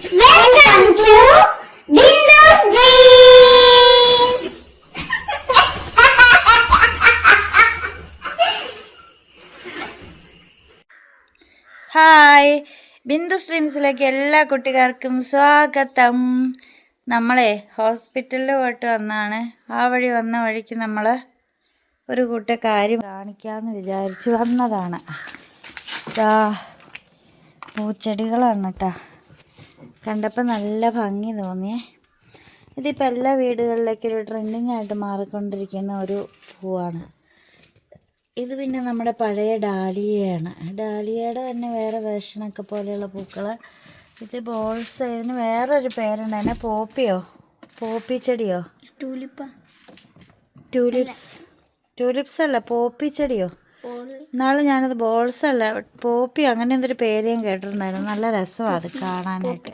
Welcome to Bindu's Dreams. Hi Bindu സ്ട്രീംസിലേക്ക് എല്ലാ കുട്ടികാർക്കും സ്വാഗതം. നമ്മളെ ഹോസ്പിറ്റലിൽ പോയിട്ട് വന്നാണ്. ആ വഴി വന്ന വഴിക്ക് നമ്മൾ ഒരു കൂട്ട കാര്യം കാണിക്കാമെന്ന് വിചാരിച്ച് വന്നതാണ്. പൂച്ചെടികളാണ് കേട്ടോ. കണ്ടപ്പോൾ നല്ല ഭംഗി തോന്നിയേ. ഇതിപ്പോൾ എല്ലാ വീടുകളിലേക്കും ഒരു ട്രെൻഡിങ് ആയിട്ട് മാറിക്കൊണ്ടിരിക്കുന്ന ഒരു പൂവാണ്. ഇത് പിന്നെ നമ്മുടെ പഴയ ഡാലിയയാണ്. ഡാലിയയുടെ തന്നെ വേറെ വേഷനൊക്കെ പോലെയുള്ള പൂക്കൾ ഇത് ബോൾസ് ഇതിന് വേറൊരു പേരുണ്ടായിരുന്നെ പോപ്പിയോ? പോപ്പി ചെടിയോ? ടൂലിപ്പ. ട്യൂലിപ്സ് ട്യൂലിപ്സ് അല്ല പോപ്പി ചെടിയോ? നാളെ ഞാനത് ബോൾസ് അല്ല പോപ്പി അങ്ങനെ എന്തൊരു പേര് ഞാൻ കേട്ടിട്ടുണ്ടായിരുന്നു. നല്ല രസമാണ് അത് കാണാനായിട്ട്.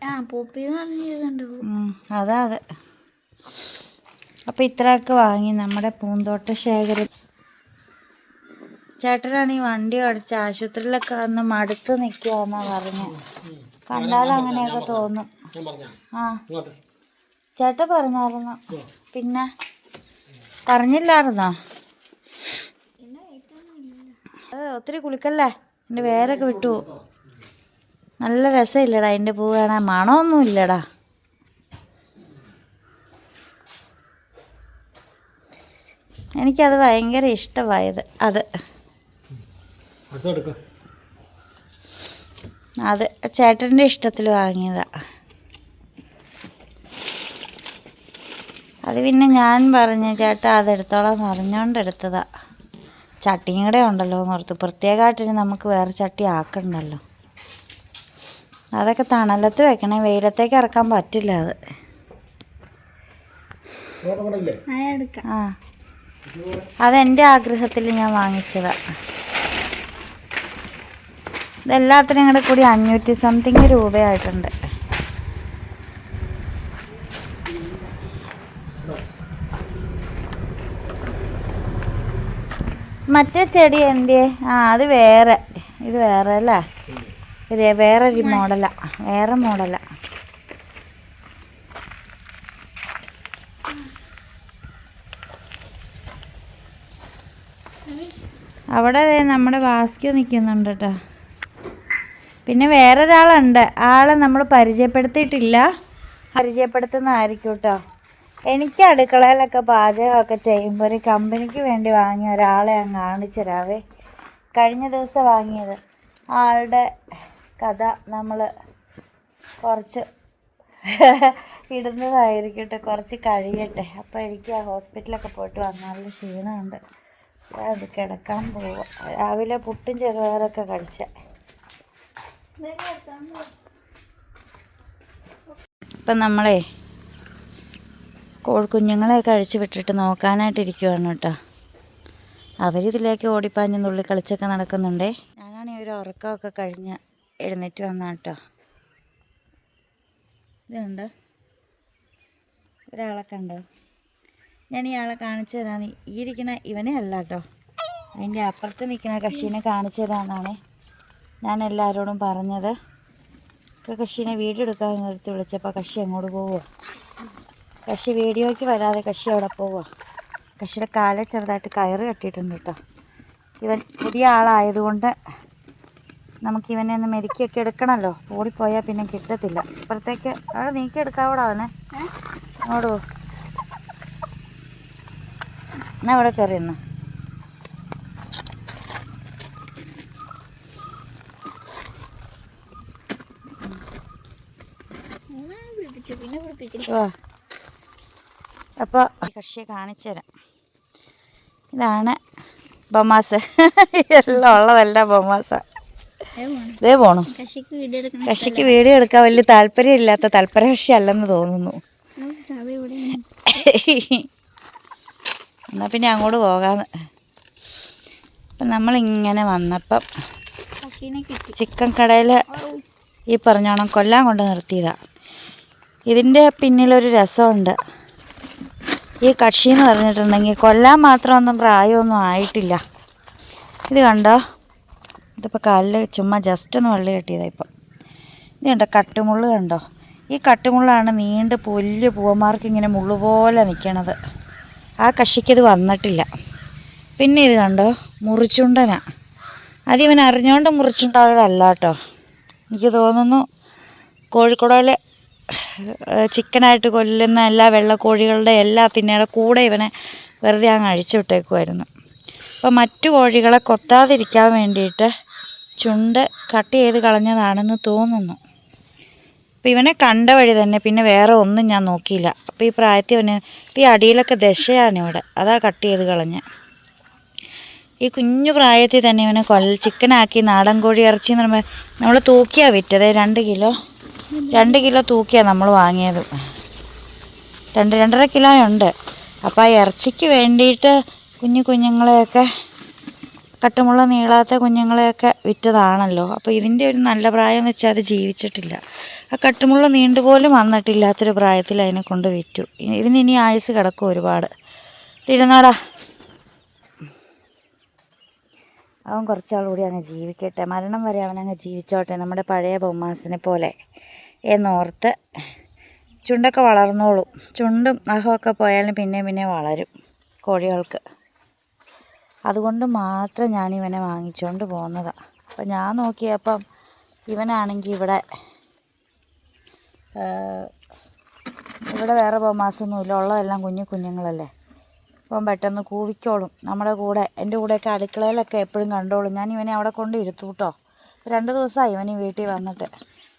അതാ അത്. അപ്പം ഇത്രയൊക്കെ വാങ്ങി നമ്മുടെ പൂന്തോട്ട ശേഖരം ചേട്ടനാണ് ഈ വണ്ടി ഓടിച്ച്. ആശുപത്രിയിലൊക്കെ വന്ന് മടുത്ത് നിൽക്കുകയെന്നാ പറഞ്ഞു. കണ്ടാലും അങ്ങനെയൊക്കെ തോന്നും. ആ. ചേട്ടൻ പറഞ്ഞായിരുന്നു. പിന്നെ പറഞ്ഞില്ലായിരുന്നോ? അത് ഒത്തിരി കുളിക്കല്ലേ? എന്റെ വേരൊക്കെ വിട്ടു. നല്ല രസമില്ലടാ എന്റെ പൂ കാണാൻ. മണമൊന്നും ഇല്ലടാ. എനിക്കത് ഭയങ്കര ഇഷ്ടമായത്. അത്. അത് ചേട്ടന്റെ ഇഷ്ടത്തിൽ വാങ്ങിയതാ. അത് പിന്നെ ഞാൻ പറഞ്ഞു ചേട്ടാ അതെടുത്തോളാം പറഞ്ഞോണ്ട് എടുത്തതാ. ചട്ടിയും കൂടെ ഉണ്ടല്ലോ എന്ന് ഓർത്ത്. പ്രത്യേകമായിട്ട് നമുക്ക് വേറെ ചട്ടി ആക്കണ്ടല്ലോ. അതൊക്കെ തണലത്ത് വെക്കണേ. വെയിലത്തേക്ക് ഇറക്കാൻ പറ്റില്ല അത്. ആ അതെന്റെ ആഗ്രഹത്തിൽ ഞാൻ വാങ്ങിച്ചതാ. ഇതെല്ലാത്തിനും കൂടെ കൂടി അഞ്ഞൂറ്റി സംതിങ് രൂപയായിട്ടുണ്ട്. മറ്റേ ചെടി എന്തേ ആ അത് വേറെ. ഇത് വേറെ അല്ലേ? വേറെ ഒരു മോഡലാ. വേറെ മോഡലാ. അവിടെ നമ്മുടെ വാസ്ക്യു നിൽക്കുന്നുണ്ട് കേട്ടോ പിന്നെ വേറൊരാളുണ്ട്. ആളെ നമ്മൾ പരിചയപ്പെടുത്തിയിട്ടില്ല. പരിചയപ്പെടുത്തുന്നതായിരിക്കും കേട്ടോ എനിക്ക് അടുക്കളയിലൊക്കെ പാചകമൊക്കെ ചെയ്യുമ്പോൾ ഒരു കമ്പനിക്ക് വേണ്ടി വാങ്ങിയ ഒരാളെ ഞാൻ കാണിച്ചു തരാവേ. കഴിഞ്ഞ ദിവസം വാങ്ങിയത്. ആളുടെ കഥ നമ്മൾ കുറച്ച് ഇടുന്നതായിരിക്കട്ടെ കുറച്ച് കഴിയട്ടെ. അപ്പോൾ എനിക്ക് ആ ഹോസ്പിറ്റലൊക്കെ പോയിട്ട് വന്നാലും ക്ഷീണമുണ്ട്. അത് കിടക്കാൻ പോവാം. രാവിലെ പുട്ടും ചെറുപയറൊക്കെ കഴിച്ച. ഇപ്പം നമ്മളെ കോഴിക്കുഞ്ഞുങ്ങളെ കഴിച്ചു വിട്ടിട്ട് നോക്കാനായിട്ടിരിക്കുവാണ് കേട്ടോ. അവരിതിലേക്ക് ഓടിപ്പാഞ്ഞ് നുള്ളി കളിച്ചൊക്കെ നടക്കുന്നുണ്ടേ. ഞാനാണെങ്കിൽ ഒരു ഉറക്കമൊക്കെ കഴിഞ്ഞ് എഴുന്നേറ്റ് വന്ന കേട്ടോ. ഇതുണ്ട്. ഒരാളെ കണ്ടോ? ഞാൻ ഇയാളെ കാണിച്ചു തരാന്ന് ഈ ഇരിക്കണ ഇവനെ അല്ല കേട്ടോ. അതിന്റെ അപ്പുറത്ത് നിൽക്കുന്ന കക്ഷീനെ കാണിച്ചു തരാമെന്നാണ് ഞാൻ എല്ലാവരോടും പറഞ്ഞത്. കക്ഷീനെ വീഡിയോ എടുക്കാൻ നിർത്തി വിളിച്ചപ്പോൾ കക്ഷി അങ്ങോട്ട് പോവുക കക്ഷി വീഡിയോയ്ക്ക് വരാതെ കശി അവിടെ പോവുക കശിയുടെ കാല ചെറുതായിട്ട് കയറ് കെട്ടിയിട്ടുണ്ട് കേട്ടോ. ഇവൻ പുതിയ ആളായതുകൊണ്ട് നമുക്ക് ഇവനെ ഒന്ന് മെരുക്കിയൊക്കെ എടുക്കണമല്ലോ ഓടിപ്പോയാൽ പിന്നെ കിട്ടത്തില്ല. ഇപ്പുറത്തേക്ക് അവിടെ നീക്കി എടുക്കാവൂടാ അവനെ അങ്ങോട്ട് പോ. എന്നാ അവിടെ കയറി എന്നാ പിന്നെ പിടിപ്പിച്ചു അപ്പോൾ കക്ഷിയെ കാണിച്ചു തരാം. ഇതാണ് ബൊമാസ് എല്ലാം ഉള്ളതല്ല ബൊമാസ ഇതേ പോണു. കക്ഷിക്ക് വീഡിയോ എടുക്കാൻ വലിയ താല്പര്യമില്ലാത്ത താല്പര്യ കക്ഷി അല്ലെന്ന് തോന്നുന്നു. എന്നാൽ പിന്നെ അങ്ങോട്ട് പോകാന്ന്. അപ്പം നമ്മളിങ്ങനെ വന്നപ്പം ചിക്കൻ കടയിൽ ഈ പറഞ്ഞോണം കൊല്ലാൻ കൊണ്ട് നിർത്തിയതാണ് ഇതിന്റെ പിന്നിലൊരു രസമുണ്ട്. ഈ കക്ഷി എന്ന് പറഞ്ഞിട്ടുണ്ടെങ്കിൽ കൊല്ലാൻ മാത്രമൊന്നും പ്രായമൊന്നും ആയിട്ടില്ല. ഇത് കണ്ടോ? ഇതിപ്പോൾ കാലിൽ ചുമ്മാ ജസ്റ്റ് ഒന്ന് വെള്ളി കെട്ടിയതാണ് ഇപ്പം. ഇത് കണ്ടോ? കട്ടുമുള്ള് കണ്ടോ? ഈ കട്ടുമുള്ളാണ് നീണ്ട് പുല്ല് പൂവന്മാർക്ക് ഇങ്ങനെ മുള്ളു പോലെ നിൽക്കണത് ആ കക്ഷിക്കത് വന്നിട്ടില്ല. പിന്നെ ഇത് കണ്ടോ? മുറിച്ചുണ്ടനാ. അത് ഇവൻ അറിഞ്ഞുകൊണ്ട് മുറിച്ചുണ്ടാകലല്ല കേട്ടോ. എനിക്ക് തോന്നുന്നു കോഴിക്കോടിലെ ചിക്കനായിട്ട് കൊല്ലുന്ന എല്ലാ വെള്ളക്കോഴികളുടെ എല്ലാ തിന്നയുടെ കൂടെ ഇവനെ വെറുതെ അങ്ങ് അഴിച്ചു വിട്ടേക്കുമായിരുന്നു അപ്പോൾ മറ്റു കോഴികളെ കൊത്താതിരിക്കാൻ വേണ്ടിയിട്ട് ചുണ്ട് കട്ട് ചെയ്ത് കളഞ്ഞതാണെന്ന് തോന്നുന്നു. അപ്പോൾ ഇവനെ കണ്ട വഴി തന്നെ പിന്നെ വേറെ ഒന്നും ഞാൻ നോക്കിയില്ല. അപ്പോൾ ഈ പ്രായത്തിൽ അവന് ഇപ്പോൾ ഈ അടിയിലൊക്കെ ദശയാണ് ഇവിടെ അതാ കട്ട് ചെയ്ത് കളഞ്ഞ്. ഈ കുഞ്ഞു പ്രായത്തിൽ തന്നെ ഇവനെ കൊല്ല ചിക്കനാക്കി നാടൻ കോഴി ഇറച്ചി എന്ന് പറയുമ്പോൾ നമ്മൾ തൂക്കിയാണ് വിറ്റത്. രണ്ട് കിലോ രണ്ട് കിലോ തൂക്കിയാണ് നമ്മൾ വാങ്ങിയത്. രണ്ട് രണ്ടര കിലോ ഉണ്ട് അപ്പോൾ ആ ഇറച്ചിക്ക് വേണ്ടിയിട്ട് കുഞ്ഞു കുഞ്ഞുങ്ങളെയൊക്കെ കട്ടുമുള്ള നീളാത്ത കുഞ്ഞുങ്ങളെയൊക്കെ വിറ്റതാണല്ലോ. അപ്പോൾ ഇതിന്റെ ഒരു നല്ല പ്രായം എന്ന് വെച്ചാൽ അത് ജീവിച്ചിട്ടില്ല. ആ കട്ടുമുള്ള നീണ്ടുപോലും വന്നിട്ടില്ലാത്തൊരു പ്രായത്തിൽ അതിനെ കൊണ്ട് വിറ്റു. ഇതിന് ഇനി ആയുസ് കിടക്കും ഒരുപാട്. ഇരുന്നാടാ. അവൻ കുറച്ചാൾ കൂടി അങ്ങ് ജീവിക്കട്ടെ. മരണം വരെ അവനങ്ങ് ജീവിച്ചോട്ടെ. നമ്മുടെ പഴയ ബൊമ്മാസിനെ പോലെ. എന്നോർത്ത് ചുണ്ടൊക്കെ വളർന്നോളും. ചുണ്ടും നഖമൊക്കെ പോയാലും പിന്നെ പിന്നെ വളരും കോഴികൾക്ക്. അതുകൊണ്ട് മാത്രം ഞാൻ ഇവനെ വാങ്ങിച്ചുകൊണ്ട് പോകുന്നതാണ് അപ്പം ഞാൻ നോക്കിയപ്പം ഇവനാണെങ്കിൽ ഇവിടെ ഇവിടെ വേറെ ബൊമാസൊന്നുമില്ല ഉള്ളതെല്ലാം കുഞ്ഞു കുഞ്ഞുങ്ങളല്ലേ. അപ്പം പെട്ടെന്ന് കൂവിക്കോളും. നമ്മുടെ കൂടെ എന്റെ കൂടെയൊക്കെ അടുക്കളയിലൊക്കെ എപ്പോഴും കണ്ടോളും. ഞാൻ ഇവനെ അവിടെ കൊണ്ട് ഇരുത്തു രണ്ട് ദിവസമായി ഇവൻ വീട്ടിൽ വന്നിട്ട്.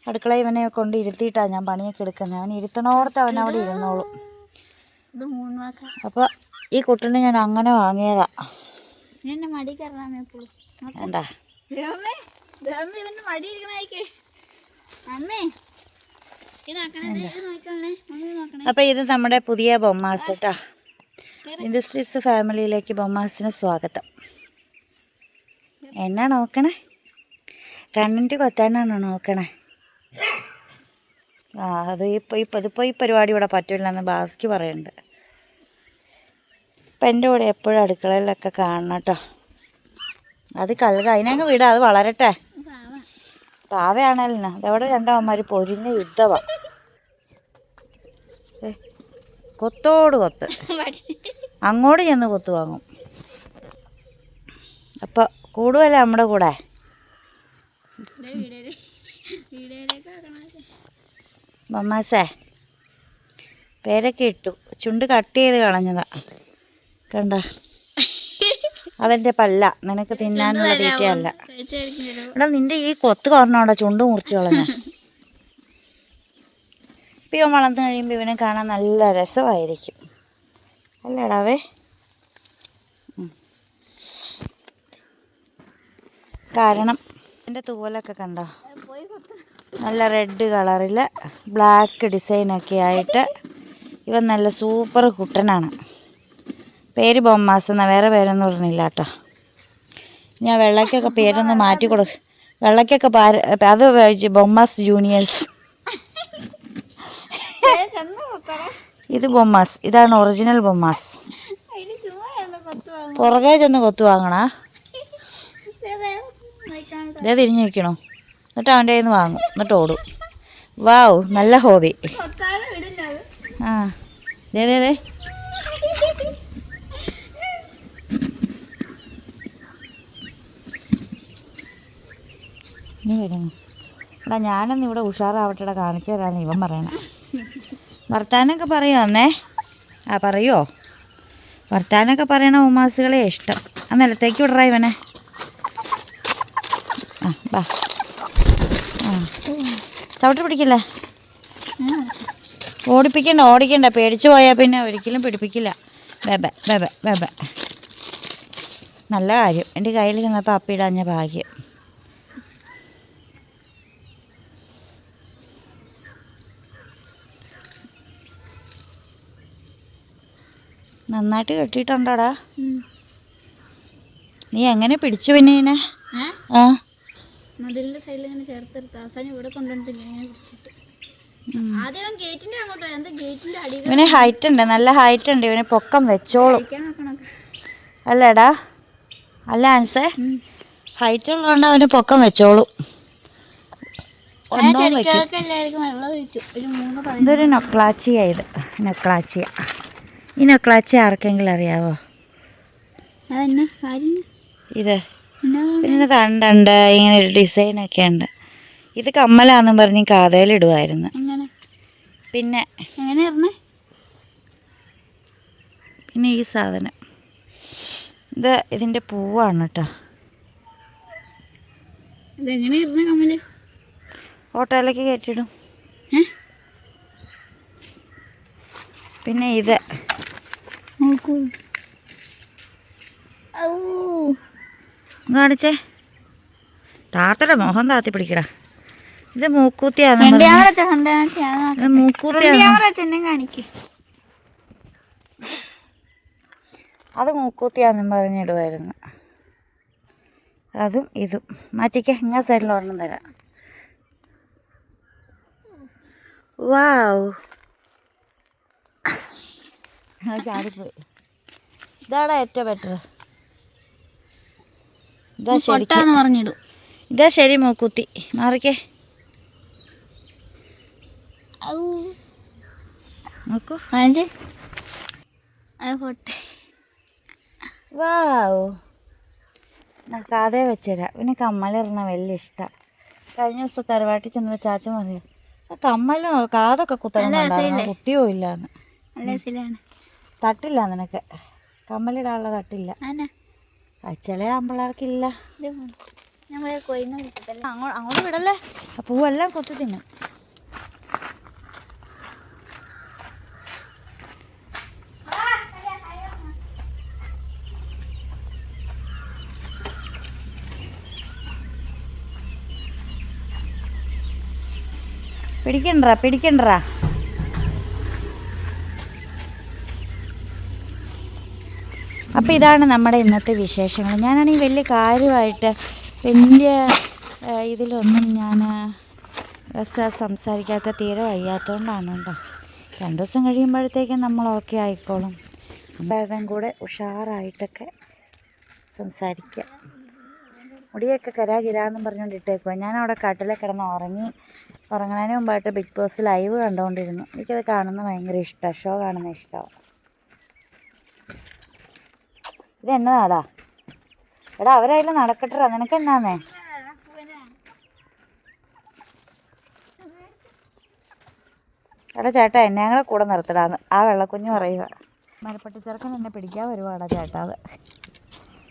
അടുക്കള ഇവനെ കൊണ്ട് ഇരുത്തിയിട്ടാണ് ഞാൻ പണിയൊക്കെ എടുക്കുന്നത്. അവൻ ഇരുത്തണോടത്ത് അവൻ അവിടെ ഇരുന്നോളും. അപ്പോൾ ഈ കുട്ടനെ ഞാൻ അങ്ങനെ വാങ്ങിയതാ. അപ്പൊ വേണ്ട. ഇത് നമ്മുടെ പുതിയ ബൊമ്മാസ് കേട്ടോ ഇൻഡസ്ട്രീസ് ഫാമിലിയിലേക്ക് ബൊമ്മാസിന് സ്വാഗതം. എന്നാ നോക്കണേ? കണ്ണിന്റെ കൊത്താനാണോ നോക്കണേ? ആ അത് ഇപ്പോൾ ഇപ്പോൾ ഇതിപ്പോൾ ഈ പരിപാടി ഇവിടെ പറ്റില്ലെന്ന് ബാസ്ക്ക് പറയുന്നുണ്ട് ഇപ്പം എന്റെ കൂടെ എപ്പോഴും അടുക്കളയിലൊക്കെ കാണണം കേട്ടോ. അത് കൽക അതിനങ്ങ് വിടാം. അത് വളരട്ടെ. പാവ പാവയാണല്ലോ അതവിടെ രണ്ടാവന്മാർ പൊരിഞ്ഞ യുദ്ധമാണ് കൊത്തോട് കൊത്ത്. അങ്ങോട്ട് ചെന്ന് കൊത്തു വാങ്ങും. അപ്പോൾ കൂടുമല്ലേ നമ്മുടെ കൂടെ. മമ്മാസേ പേരൊക്കെ ഇട്ടു. ചുണ്ട് കട്ട് ചെയ്ത് കളഞ്ഞതാ. കണ്ട? അതെന്റെ പല്ല. നിനക്ക് തിന്നാനുള്ള തീറ്റയല്ല. എടാ നിന്റെ ഈ കൊത്ത് കാരണോടാ ചുണ്ട് മുറിച്ച് കളഞ്ഞ? ഇപ്പം ഇവൻ വളർന്നു കഴിയുമ്പോൾ ഇവനെ കാണാൻ നല്ല രസമായിരിക്കും. അല്ലടാവേ കാരണം എന്റെ തൂവലൊക്കെ കണ്ടോ? നല്ല റെഡ് കളറിൽ ബ്ലാക്ക് ഡിസൈനൊക്കെ ആയിട്ട് ഇവൻ നല്ല സൂപ്പർ കുട്ടനാണ്. പേര് ബൊമ്മാസ് എന്നാ വേറെ പേരൊന്നും പറഞ്ഞില്ല കേട്ടോ. ഞാൻ വെള്ളയ്ക്കൊക്കെ പേരൊന്ന് മാറ്റി കൊടുക്ക വെള്ളയ്ക്കൊക്കെ അത് ബൊമ്മാസ് ജൂനിയേഴ്സ് ഇത് ബൊമ്മാസ് ഇതാണ് ഒറിജിനൽ ബൊമ്മാസ്. പുറകെ ചെന്ന് കൊത്തു വാങ്ങണ ഇതേ തിരിഞ്ഞു നിൽക്കണോ? എന്നിട്ട് അവന്റെ കയ്യിൽ നിന്ന് വാങ്ങും. എന്നിട്ട് ഓടും. വാവ് നല്ല ഹോബി. വിടില്ല അത് ആ ദേ. ദേ നീ എടാ ഞാനൊന്ന് ഇവിടെ ഉഷാറാവട്ടെടാ കാണിച്ചു തരാമെന്ന് ഇവൻ പറയണം. വർത്താനൊക്കെ അന്നേ. ആ പറയോ? വർത്താനൊക്കെ പറയണ ഉമാസുകളെ ഇഷ്ടം. ആ നിലത്തേക്ക് വിടറാ ഇവനെ. ആ ബാ. ആ ചവിട്ടി പിടിക്കില്ലേ? ഓടിപ്പിക്കണ്ട ഓടിക്കണ്ട. പേടിച്ചു പോയാൽ പിന്നെ ഒരിക്കലും പിടിപ്പിക്കില്ല. വെബ വെബ വെബ നല്ല കാര്യം. എന്റെ കയ്യിൽ ചെന്നപ്പോൾ അപ്പിടാഞ്ഞ ഭാഗ്യം. നന്നായിട്ട് കെട്ടിയിട്ടുണ്ടോടാ? നീ എങ്ങനെ പിടിച്ചു പിന്നെ ആ? മതിലിന്റെ സൈഡിൽ ഇങ്ങനെ ചേർത്തെടുത്ത് അവസാനം ഇവിടെ കൊണ്ടുവന്നിട്ട് ഇങ്ങനെ പിടിച്ചിട്ട് ആദ്യം ഗേറ്റിന്റെ അങ്ങോട്ട്. എന്താ ഗേറ്റിന്റെ ഇവന് ഹൈറ്റ് ഉണ്ട്. നല്ല ഹൈറ്റ് ഉണ്ട്. ഇവന് പൊക്കം വെച്ചോളും. അല്ലടാ. അല്ല ആൻസേ ഹൈറ്റ് ഉള്ളതുകൊണ്ട് അവന് പൊക്കം വെച്ചോളും. ഇതൊരു നൊക്ലാച്ചിയ ഇത്. നൊക്ലാച്ചിയ. ഈ നൊക്ലാച്ചിയ ആർക്കെങ്കിലും അറിയാവോ? ഇത്. ഇതിന് തണ്ടുണ്ട് ഇങ്ങനെ ഒരു ഡിസൈൻ ഒക്കെ ഉണ്ട്. ഇത് കമ്മലാന്നും പറഞ്ഞ് കാതയിലിടുമായിരുന്നു പിന്നെ പിന്നെ ഈ സാധനം. ഇത് ഇതിന്റെ പൂവാണ് കേട്ടോ ഓട്ടോയിലേക്ക് കയറ്റിടും പിന്നെ ഇത്. നോക്കൂ. ഔ. കാണിച്ചേ. താത്തയുടെ മോഹം താത്തി പിടിക്കടാ ഇത് മൂക്കൂത്തിയാണ് അത് മൂക്കൂത്തിയാന്നും പറഞ്ഞിടുവായിരുന്നു. അതും ഇതും. മാറ്റിക്ക ഇങ്ങനെ സൈഡിൽ ഒരെണ്ണം തരാം. വാവ്. ചാടിപ്പോയി. ഇതാണ് ഏറ്റവും ബെറ്റർ ഇതാ ശരി പറഞ്ഞിടും. ഇതാ ശരി മൂക്കുത്തി മാറിക്കേ. നോക്കൂ. പൊട്ടെ. കാതെ വെച്ചുതരാം. പിന്നെ കമ്മലിറന്ന വലിയ ഇഷ്ടം. കഴിഞ്ഞ ദിവസം കരുവാട്ടി ചെന്ന ചാച്ച പറഞ്ഞു കമ്മലോ? കാതൊക്കെ കുത്തണം കുത്തിയോ ഇല്ലാന്ന്. തട്ടില്ല നിനക്ക്. കമ്മലിടാനുള്ള തട്ടില്ല. ചില ആമ്പിള്ളേർക്കില്ല. വിളിച്ചിട്ടല്ല അങ്ങോട്ട് അങ്ങോട്ട് വിടല്ലേ? ആ പൂവെല്ലാം കൊത്തി തിന്നും. പിടിക്കണ്ടാ പിടിക്കണ്ടാ അപ്പോൾ ഇതാണ് നമ്മുടെ ഇന്നത്തെ വിശേഷങ്ങൾ. ഞാനാണെങ്കിൽ വലിയ കാര്യമായിട്ട് വലിയ ഇതിലൊന്നും ഞാൻ സംസാരിക്കാത്ത തീരെ വയ്യാത്തതുകൊണ്ടാണ് കേട്ടോ രണ്ട് ദിവസം കഴിയുമ്പോഴത്തേക്കും നമ്മൾ ഓക്കെ ആയിക്കോളും. എല്ലാവരുടെയും കൂടെ ഉഷാറായിട്ടൊക്കെ സംസാരിക്കുക മുടിയൊക്കെ കരാ കിരാന്നും പറഞ്ഞുകൊണ്ട് ഇട്ടേക്കുക ഞാൻ അവിടെ കാട്ടിലെ കിടന്ന് ഉറങ്ങി ഉറങ്ങുന്നതിന് മുമ്പായിട്ട് ബിഗ് ബോസ് ലൈവ് കണ്ടുകൊണ്ടിരുന്നു. എനിക്കത് കാണുന്നത് ഭയങ്കര ഇഷ്ടമാണ് ഷോ കാണുന്ന ഇഷ്ടമാണ് ഇത് എന്നതാടാ എടാ അവരായാലും നടക്കട്ടെ നിനക്ക് എന്നാന്നേ? എടാ ചേട്ടാ എന്നെ ഞങ്ങളെ കൂടെ നിർത്തടാന്ന് ആ വെള്ളക്കുഞ്ഞ് പറയുക മരപ്പട്ടി ചെറുക്കൻ എന്നെ പിടിക്കാൻ വരുവാടാ ചേട്ടാ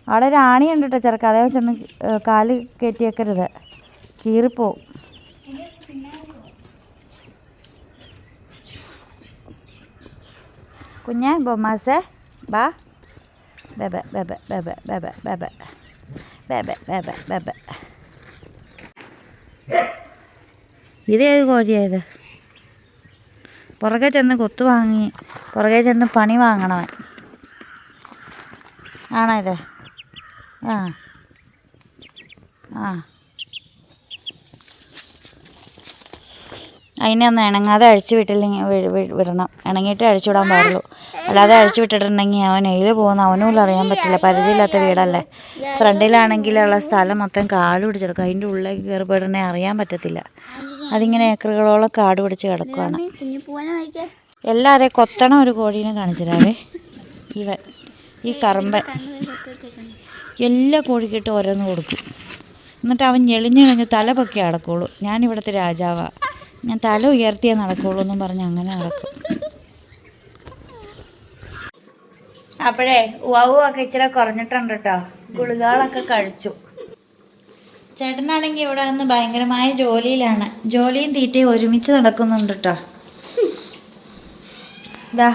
അവിടെ ഒരു ആണിയുണ്ട് കേട്ടോ ചെറുക്ക അതേ ചെന്ന് കാൽ കയറ്റി വെക്കരുത്. കീറിപ്പോവും. കുഞ്ഞേ ബൊമാസേ ബാ. ബെബ ബെബ ബെബ ബെബ ബെബ ബെബ ബെബ ബെബ ഇതേത് കോഴിയായത് പുറകെ ചെന്ന് കൊത്തു വാങ്ങി പുറകെ ചെന്ന് പണി വാങ്ങണവൻ. ആണോ ഇത്? ആ. ആ. അതിനെ ഒന്ന് ഇണങ്ങാതെ അഴിച്ചു വിട്ടില്ലെങ്കിൽ വിടണം. ഇണങ്ങിയിട്ട് അഴിച്ചു വിടാൻ പാടുള്ളൂ. അല്ലാതെ അഴിച്ചു വിട്ടിട്ടുണ്ടെങ്കിൽ അവൻ എയിൽ പോകുന്ന. അവനും അറിയാൻ പറ്റില്ല. പരിചയമില്ലാത്ത വീടല്ലേ. ഫ്രണ്ടിലാണെങ്കിലുള്ള സ്ഥലം മൊത്തം കാട് പിടിച്ചെടുക്കും. അതിന്റെ ഉള്ളിലേക്ക് കയറി അറിയാൻ പറ്റത്തില്ല. അതിങ്ങനെ ഏക്കറുകളോളം കാട് പിടിച്ച് കിടക്കുവാണ്. എല്ലാവരെയും കൊത്തണ ഒരു കോഴീനെ കാണിച്ചിരാവേ. ഇവൻ ഈ കറമ്പൻ. എല്ലാ കോഴിക്കിട്ട് ഓരോന്ന് കൊടുക്കും. എന്നിട്ട് അവൻ ഞെളിഞ്ഞെളിഞ്ഞ് തല പൊക്കി അടക്കുള്ളൂ ഞാനിവിടുത്തെ രാജാവാ. ഞാൻ തല ഉയർത്തിയേ നടക്കുള്ളൂ എന്നും പറഞ്ഞ് അങ്ങനെ നടക്കും. അപ്പോഴേ ഉവ്വൊക്കെ ഇച്ചിരി കുറഞ്ഞിട്ടുണ്ട് കേട്ടോ. ഗുളികകളൊക്കെ കഴിച്ചു. ചേട്ടനാണെങ്കിൽ ഇവിടെ നിന്ന് ഭയങ്കരമായ ജോലിയിലാണ്. ജോലിയും തീറ്റയും ഒരുമിച്ച് നടക്കുന്നുണ്ട് കേട്ടോ. ഇതാ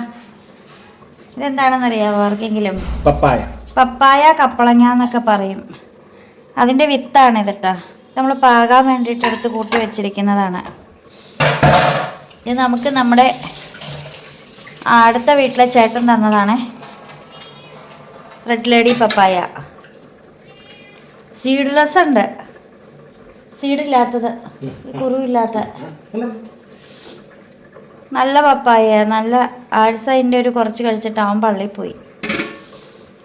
ഇതെന്താണെന്നറിയാമോ ആർക്കെങ്കിലും? പപ്പായ. പപ്പായ കപ്പളങ്ങ എന്നൊക്കെ പറയും. അതിന്റെ വിത്താണ് ഇതിട്ടാ നമ്മൾ പാകാൻ വേണ്ടിയിട്ട് എടുത്ത് കൂട്ടി വെച്ചിരിക്കുന്നതാണ്. ഇത് നമുക്ക് നമ്മുടെ അടുത്ത വീട്ടിലെ ചേട്ടൻ തന്നതാണ്. റെഡ് ലേഡി പപ്പായ സീഡ്ലെസ് ഉണ്ട്. സീഡില്ലാത്തത് കുറുവില്ലാത്ത. നല്ല പപ്പായ നല്ല ആഴ്ച അതിന്റെ ഒരു കുറച്ച് കഴിച്ചിട്ട് അവൻ പള്ളിയിൽ പോയി.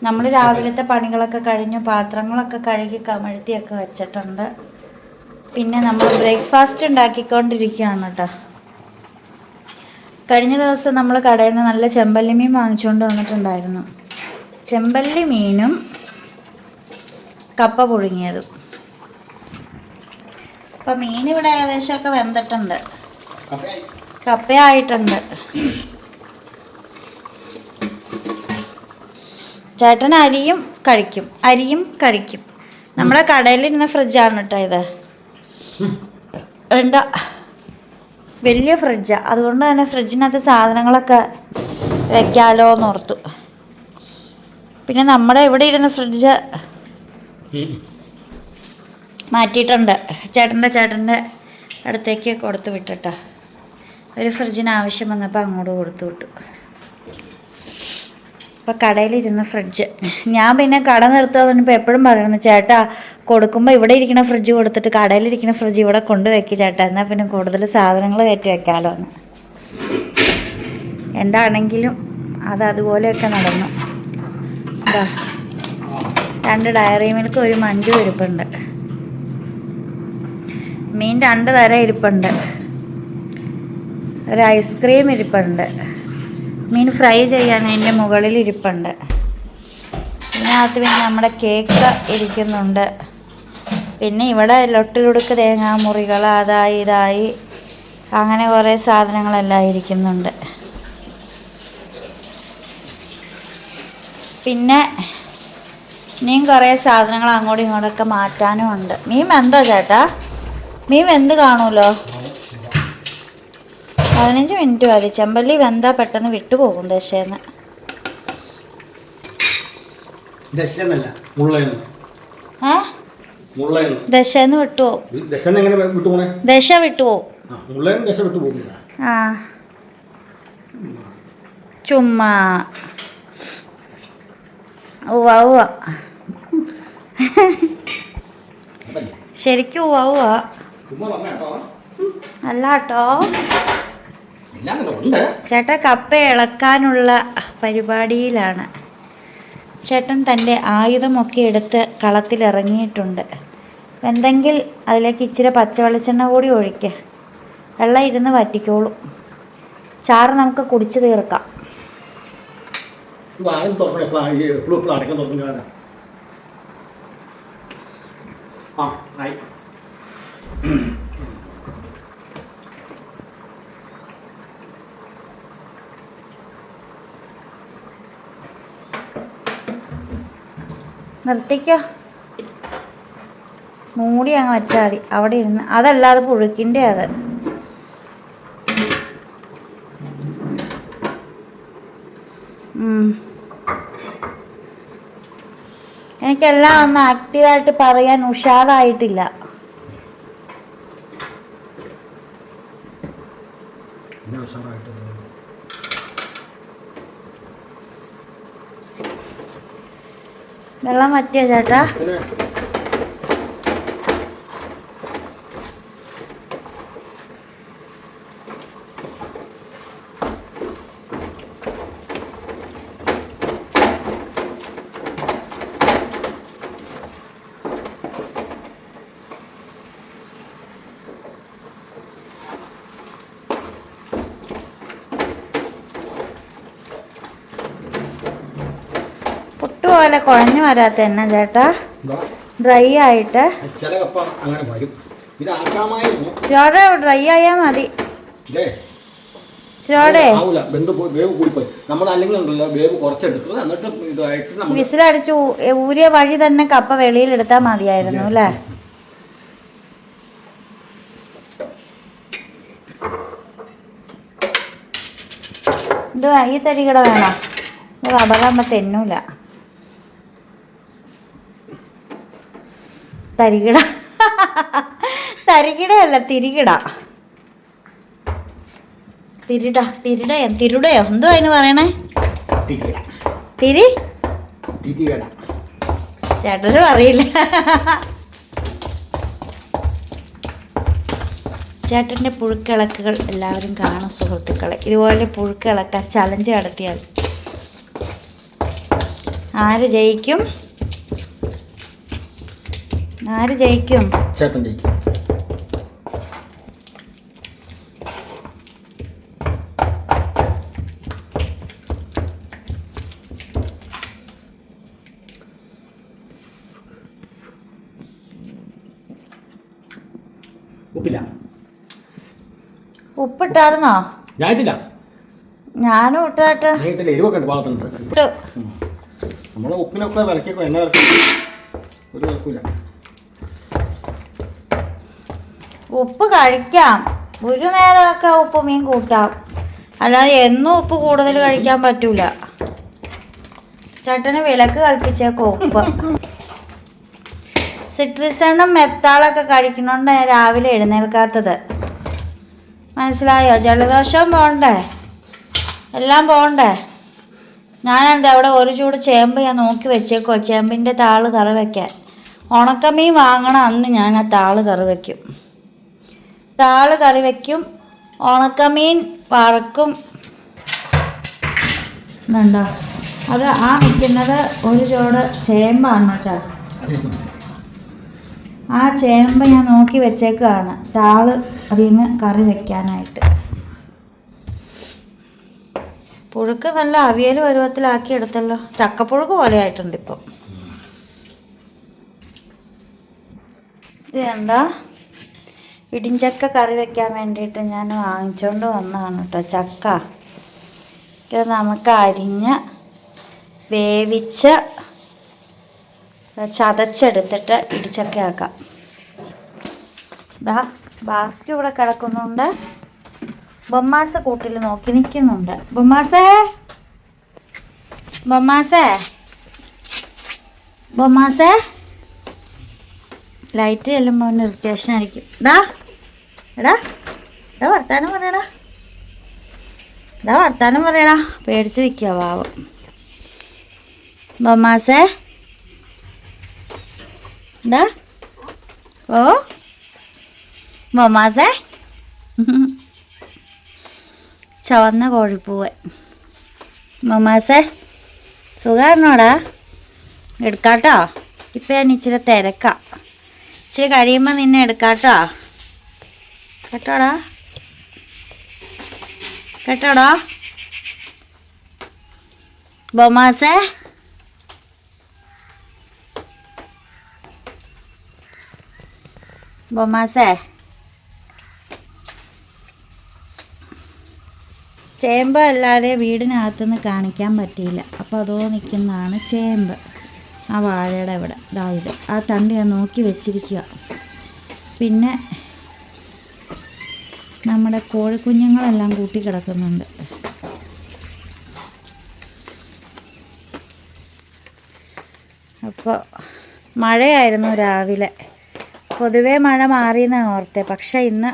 നമ്മൾ രാവിലത്തെ പണികളൊക്കെ കഴിഞ്ഞു പാത്രങ്ങളൊക്കെ കഴുകി കമഴ്ത്തിയൊക്കെ വെച്ചിട്ടുണ്ട്. പിന്നെ നമ്മൾ ബ്രേക്ക്ഫാസ്റ്റ് ഉണ്ടാക്കിക്കൊണ്ടിരിക്കുകയാണ് കേട്ടോ കഴിഞ്ഞ ദിവസം നമ്മൾ കടയിൽ നിന്ന് നല്ല ചെമ്പല്ലി മീൻ വാങ്ങിച്ചുകൊണ്ട് വന്നിട്ടുണ്ടായിരുന്നു. ചെമ്പല്ലി മീനും കപ്പ പുഴുങ്ങിയതും. അപ്പം മീൻ ഇവിടെ ഏകദേശമൊക്കെ വെന്തിട്ടുണ്ട്. കപ്പയായിട്ടുണ്ട്. ചേട്ടൻ അരിയും കഴിക്കും. അരിയും കഴിക്കും. നമ്മുടെ കടയിൽ ഇരുന്ന ഫ്രിഡ്ജാണ് കേട്ടോ ഇത്. വേണ്ട. വലിയ ഫ്രിഡ്ജാണ് അതുകൊണ്ട് തന്നെ ഫ്രിഡ്ജിനകത്ത് സാധനങ്ങളൊക്കെ വെക്കാലോ എന്ന് ഓർത്തു. പിന്നെ നമ്മുടെ ഇവിടെ ഇരുന്ന ഫ്രിഡ്ജ് മാറ്റിയിട്ടുണ്ട്. ചേട്ടന്റെ ചേട്ടന്റെ അടുത്തേക്ക് കൊടുത്തു വിട്ടിട്ടാ. ഒരു ഫ്രിഡ്ജിന് ആവശ്യം വന്നപ്പോൾ അങ്ങോട്ട് കൊടുത്തു വിട്ടു. അപ്പോൾ കടയിലിരുന്ന ഫ്രിഡ്ജ് ഞാൻ പിന്നെ കട നിർത്തുക പറഞ്ഞപ്പോൾ എപ്പോഴും പറയുന്നു ചേട്ടാ കൊടുക്കുമ്പോൾ ഇവിടെ ഇരിക്കുന്ന ഫ്രിഡ്ജ് കൊടുത്തിട്ട് കടയിലിരിക്കുന്ന ഫ്രിഡ്ജ് ഇവിടെ കൊണ്ടുവയ്ക്ക് ചേട്ടാ എന്നാൽ പിന്നെ കൂടുതൽ സാധനങ്ങൾ കയറ്റി വെക്കാമല്ലോ എന്ന് എന്താണെങ്കിലും അത് അതുപോലെയൊക്കെ നടന്നു. എന്താ രണ്ട് ഡയറി മിൽക്ക് ഒരു മഞ്ചു ഇരിപ്പുണ്ട്. മീൻ രണ്ട് തരം ഇരിപ്പുണ്ട്. ഒരു ഐസ്ക്രീം ഇരിപ്പുണ്ട്. മീൻ ഫ്രൈ ചെയ്യാൻ അതിന്റെ മുകളിൽ ഇരിപ്പുണ്ട്. ഇതിനകത്ത് പിന്നെ നമ്മുടെ കേക്ക് ഇരിക്കുന്നുണ്ട്. പിന്നെ ഇവിടെ ലൊട്ടിലുടുക്ക് തേങ്ങാമുറികൾ അതായി ഇതായി അങ്ങനെ കുറേ സാധനങ്ങളെല്ലാം ഇരിക്കുന്നുണ്ട്. പിന്നെ ഇനിയും കുറേ സാധനങ്ങൾ അങ്ങോട്ടും ഇങ്ങോട്ടൊക്കെ മാറ്റാനും ഉണ്ട്. മീൻ എന്തോ ചേട്ടാ? മീൻ എന്ത് കാണുമല്ലോ? പതിനഞ്ച് മിനിറ്റ് മതി. ചെമ്പല്ലി വെന്താ പെട്ടെന്ന് വിട്ടുപോകും ദശേന്ന്. ദശന്ന് വിട്ടുപോകും. ദശ വിട്ടുപോകും. ആ ചുമ്മാ. ഉവ്വ ശരിക്കും ഉവ്വ ഉവ്വ. അല്ല കേട്ടോ. ഉണ്ട് കപ്പ ഇളക്കാനുള്ള പരിപാടിയിലാണ്. ചേട്ടൻ തന്റെ ആയുധമൊക്കെ എടുത്ത് കളത്തിലിറങ്ങിയിട്ടുണ്ട്. എന്തെങ്കിൽ അതിലേക്ക് ഇച്ചിരി പച്ചവെളിച്ചെണ്ണ കൂടി ഒഴിക്കുക വെള്ളം ഇരുന്ന് വറ്റിക്കോളൂ. ചാറ് നമുക്ക് കുടിച്ചു തീർക്കാം. ആ ആരും തുറക്കണം എപ്പോഴാണ് ഈ എപ്പോഴും എപ്പോഴും അടയ്ക്കാൻ തുറക്കും ഞാനാ ആ ആയി നിർത്തിക്കോ. മൂടി അങ്ങ് വെച്ചാൽ മതി. അവിടെ ഇരുന്ന്. അതല്ലാതെ പുഴുക്കിന്റെ അത്. എനിക്കെല്ലാം ഒന്ന് ആക്റ്റീവായിട്ട് പറയാൻ ഉഷാറായിട്ടില്ല പിന്നെ ഉഷാറായിട്ട് വെള്ളം പുട്ടുപോലെ കുഴഞ്ഞു വരാത്ത എണ്ണ ചേട്ടാ. ഡ്രൈ ആയിട്ട്. ചില കപ്പ അങ്ങനെ വരും. ഇത് ആക്കാമായിരുന്നു ഡ്രൈ ആയാൽ മതി. വിസിലടിച്ചു ഊരിയ വഴി തന്നെ കപ്പ വെളിയിലെടുത്താൽ മതിയായിരുന്നു അല്ലേ? ഇത് ഈ തരികട വേണോ? റബ്ബറാകുമ്പോൾ തെന്നൂല. തരികിട. തരികിടയല്ല തിരികിട. തിരിട തിരിടയോ തിരുടയോ? എന്തോ അതിന് പറയണേ? തിരി? ചേട്ടനും അറിയില്ല. ചേട്ടന്റെ പുഴുക്കിളക്കുകൾ എല്ലാവരും കാണും സുഹൃത്തുക്കളെ. ഇതുപോലെ പുഴുക്കിളക്കാൻ ചലഞ്ച് നടത്തിയാൽ ആര് ജയിക്കും? ആര് ജയിക്കും? ചേട്ടൻ ജയിക്കും. ഉപ്പിട്ടായിരുന്നോ? ഞാൻ ഞാനും ഇട്ടാട്ടെ. എരിവൊക്കെ ഉണ്ട് പാകത്തിനുണ്ട്. നമ്മൾ ഉപ്പിനൊക്കെ വിലക്കൊക്കെ എണ്ണ വിലക്കൊക്കെ ഒരു വിലക്കൂല ഉപ്പ് കഴിക്കാം. ഒരു നേരമൊക്കെ ഉപ്പ് മീൻ കൂട്ടാം. അല്ലാതെ എന്നും ഉപ്പ് കൂടുതൽ കഴിക്കാൻ പറ്റൂല. ചേട്ടന് വിലക്ക് കൽപ്പിച്ചേക്കോ ഉപ്പ്. സിട്രിസണും മെത്താളൊക്കെ കഴിക്കണോണ്ട് രാവിലെ എഴുന്നേൽക്കാത്തത്. മനസ്സിലായോ? ജലദോഷം പോണ്ടേ? എല്ലാം പോണ്ടേ? ഞാനെന്താ അവിടെ ഒരു ചൂട് ചേമ്പ് ഞാൻ നോക്കി വെച്ചേക്കോ ചേമ്പിന്റെ താൾ കറി വയ്ക്കാൻ ഉണക്കമീൻ വാങ്ങണം അന്ന് ഞാൻ ആ താൾ കറി വയ്ക്കും താൾ കറി വയ്ക്കും ഉണക്കമീൻ വറക്കും. എന്നുണ്ടോ അത് ആ നിൽക്കുന്നത് ഒരു ചോട് ചേമ്പാണ് കേട്ടോ. ആ ചേമ്പ് ഞാൻ നോക്കി വെച്ചേക്കാണ് താൾ അതിൽ നിന്ന് കറി വെക്കാനായിട്ട്. പുഴുക്ക് നല്ല അവിയൽ പരുവത്തിലാക്കി എടുത്തല്ലോ. ചക്കപ്പുഴുക്ക് പോലെ ആയിട്ടുണ്ട് ഇപ്പം. കണ്ടോ? ഇടിഞ്ചക്ക കറി വെക്കാൻ വേണ്ടിയിട്ട് ഞാൻ വാങ്ങിച്ചുകൊണ്ട് വന്നതാണ് കേട്ടോ ചക്ക. ഇത് നമുക്ക് അരിഞ്ഞ് വേവിച്ച് ചതച്ചെടുത്തിട്ട് ഇടിച്ചക്കയാക്കാം. ഇതാ ബാസ്കി ഇവിടെ കിടക്കുന്നുണ്ട്. ബൊമ്മാസ കൂട്ടിൽ നോക്കി നിൽക്കുന്നുണ്ട്. ബൊമ്മാസേ? ബൊമ്മാസേ? ബൊമ്മാസേ? ലൈറ്റ് ചെല്ലുമ്പോൾ ഇറിറ്റേഷൻ ആയിരിക്കും. ഡാ എടാ എടാ വർത്താനം പറയടാ. എടാ വർത്താനം പറയടാ. പേടിച്ച് നിൽക്കുക പാവം. ബൊമാസേ എന്താ ഓ. ബൊമാസേ ചുവന്ന കോഴിപ്പൂവൻ. ബൊമാസേ സുഖമായിരുന്നോടാ എടുക്കാട്ടോ? ഇപ്പം ഞാൻ ഇച്ചിരി തിരക്കാം. ഇച്ചിരി കഴിയുമ്പോൾ നിന്നെ എടുക്കാട്ടോ? കേട്ടോടാ. കേട്ടോടാ. ബൊമാസേ ബൊമാസേ ചേമ്പ് അല്ലാതെ വീടിനകത്തുനിന്ന് കാണിക്കാൻ പറ്റിയില്ല. അപ്പോൾ അതോ നിൽക്കുന്നതാണ് ചേമ്പ്. ആ വാഴയുടെ ഇവിടെ ഇതായത് ആ തണ്ട് ഞാൻ നോക്കി വെച്ചിരിക്കുക. പിന്നെ നമ്മുടെ കോഴിക്കുഞ്ഞുങ്ങളെല്ലാം കൂട്ടി കിടക്കുന്നുണ്ട്. അപ്പോൾ മഴയായിരുന്നു രാവിലെ. പൊതുവേ മഴ മാറിയെന്നാണ് ഓർത്തെ. പക്ഷേ ഇന്ന്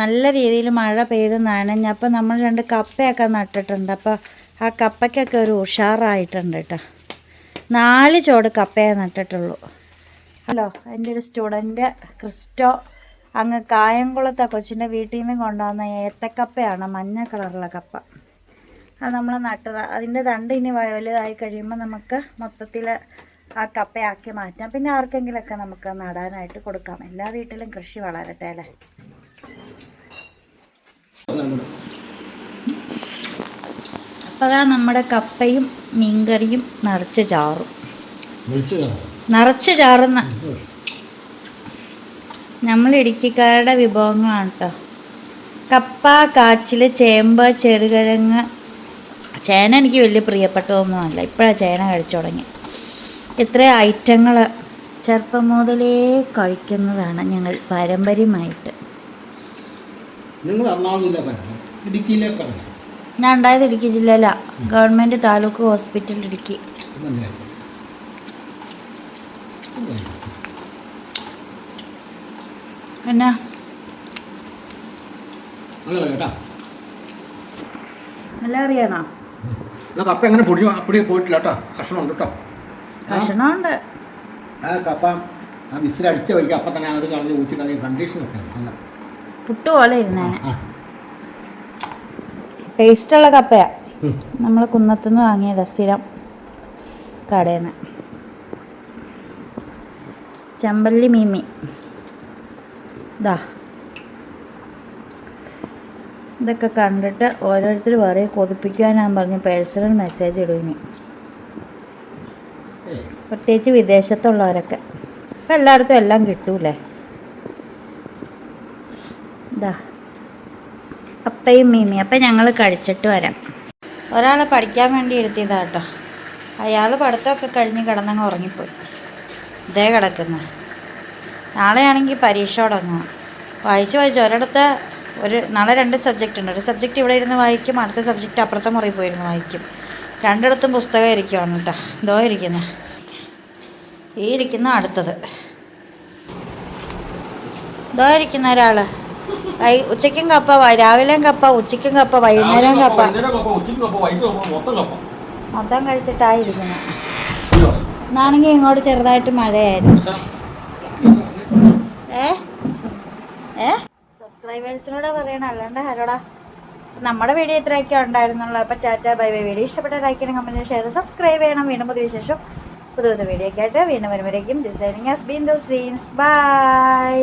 നല്ല രീതിയിൽ മഴ പെയ്ത് നനഞ്ഞപ്പോൾ നമ്മൾ രണ്ട് കപ്പയൊക്കെ നട്ടിട്ടുണ്ട്. അപ്പോൾ ആ കപ്പയ്ക്കൊക്കെ ഒരു ഉഷാറായിട്ടുണ്ട് കേട്ടോ. നാല് ചോട് കപ്പയെ നട്ടിട്ടുള്ളൂ. ഹലോ എന്റെ ഒരു സ്റ്റുഡന്റ് ക്രിസ്റ്റോ അങ്ങ് കായംകുളത്തെ കൊച്ചിന്റെ വീട്ടിൽ നിന്ന് കൊണ്ടുവന്ന ഏത്തക്കപ്പയാണ് മഞ്ഞ കളറുള്ള കപ്പ. അത് നമ്മൾ നട്ടത്. അതിന്റെ തണ്ട് ഇനി വലുതായി കഴിയുമ്പോൾ നമുക്ക് മൊത്തത്തിൽ ആ കപ്പയാക്കി മാറ്റാം. പിന്നെ ആർക്കെങ്കിലുമൊക്കെ നമുക്ക് നടാനായിട്ട് കൊടുക്കാം. എല്ലാ വീട്ടിലും കൃഷി വളരട്ടെ അല്ലേ? അപ്പോൾ അതാ നമ്മുടെ കപ്പയും മീൻകറിയും നിറച്ച് ചാറും? നിറച്ച് ചാറുന്ന നമ്മൾ ഇടുക്കിക്കാരുടെ വിഭവങ്ങളാണ് കേട്ടോ കപ്പ കാച്ചിൽ ചേമ്പ് ചെറുകിഴങ്ങ്. ചേന എനിക്ക് വലിയ പ്രിയപ്പെട്ടതൊന്നുമല്ല ഇപ്പോഴാണ് ചേന കഴിച്ചു തുടങ്ങി. ഇത്ര ഐറ്റങ്ങൾ ചെറുപ്പം മുതലേ കഴിക്കുന്നതാണ് ഞങ്ങൾ പാരമ്പര്യമായിട്ട്. ഞാൻ ഉണ്ടായത് ഇടുക്കി ജില്ലയിലാണ് ഗവൺമെന്റ് താലൂക്ക് ഹോസ്പിറ്റൽ ഇടുക്കി. പിന്നെ? അങ്ങനെ കേട്ടാ. എല്ലാം അറിയണോ എന്നാ കപ്പ എങ്ങനെ അപ്പടി പോയിട്ടില്ല കേട്ടോ. കഷ്ണമുണ്ട് കേട്ടോ. ഭക്ഷണമുണ്ട് ആ കപ്പ ആ അപ്പം തന്നെ അത് കളഞ്ഞ് ഊറ്റി കണ്ടീഷൻ കണ്ടീഷനൊക്കെ നല്ല പുട്ട് പോലെ ഇരുന്നേനെ ആ ടേസ്റ്റുള്ള കപ്പയാ. നമ്മൾ കുന്നത്തുനിന്ന് വാങ്ങിയതാ സ്ഥിരം കടയിൽ നിന്ന് ചമ്പല്ലി മീമി. ഇതാ ഇതൊക്കെ കണ്ടിട്ട് ഓരോരുത്തർ പറയും കൊതിപ്പിക്കാനാൻ പറഞ്ഞ് പേഴ്സണൽ മെസ്സേജ് ഇടും ഇനി. പ്രത്യേകിച്ച് വിദേശത്തുള്ളവരൊക്കെ. ഇപ്പം എല്ലായിടത്തും എല്ലാം കിട്ടൂലേ? ഇതാ അപ്പയും മീമി അപ്പം ഞങ്ങൾ കഴിച്ചിട്ട് വരാം. ഒരാളെ പഠിക്കാൻ വേണ്ടി ഇരുത്തിയതാ കേട്ടോ. അയാൾ പഠിത്തമൊക്കെ കഴിഞ്ഞ് കിടന്നങ്ങ് ഉറങ്ങിപ്പോയി. ഇതേ കിടക്കുന്ന. നാളെയാണെങ്കിൽ പരീക്ഷ തുടങ്ങുക വായിച്ച് വായിച്ച് ഒരിടത്ത് ഒരു നാളെ രണ്ട് സബ്ജക്റ്റ് ഉണ്ട്. ഒരു സബ്ജക്റ്റ് ഇവിടെ ഇരുന്ന് വായിക്കും അടുത്ത സബ്ജക്റ്റ് അപ്പുറത്തെ മുറി പോയിരുന്ന് വായിക്കും. രണ്ടിടത്തും പുസ്തകം ഇരിക്കുവാണ് കേട്ടോ. ഇതോ ഇരിക്കുന്നത് ഈ ഇരിക്കുന്ന അടുത്തത്. ഇതോ ഇരിക്കുന്ന ഒരാൾ വൈ ഉച്ചയ്ക്കും കപ്പ രാവിലെയും കപ്പ ഉച്ചയ്ക്കും കപ്പ വൈകുന്നേരം കപ്പ മൊത്തം കഴിച്ചിട്ടായിരിക്കുന്നത് എന്നാണെങ്കിൽ ഇങ്ങോട്ട് ചെറുതായിട്ട് മഴയായിരുന്നു. സബ്സ്ക്രൈബേഴ്സിനോട് പറയണം അല്ലാണ്ട് ആരോടാ? നമ്മുടെ വീഡിയോ ഇത്രയൊക്കെ ഉണ്ടായിരുന്നുള്ളൂ. അപ്പോൾ ടാറ്റ ബൈ ബൈ. വീഡിയോ ഇഷ്ടപ്പെട്ട ലൈക്ക് ചെയ്യണം കമന്റ് ഷെയർ സബ്സ്ക്രൈബ് ചെയ്യണം. വീണ്ടും പുതിയ വിശേഷം പുതിയ പുതിയ വീഡിയോ ഒക്കെ ആയിട്ട് വീണ്ടും വരുമ്പോഴേക്കും. Designing of those dreams bye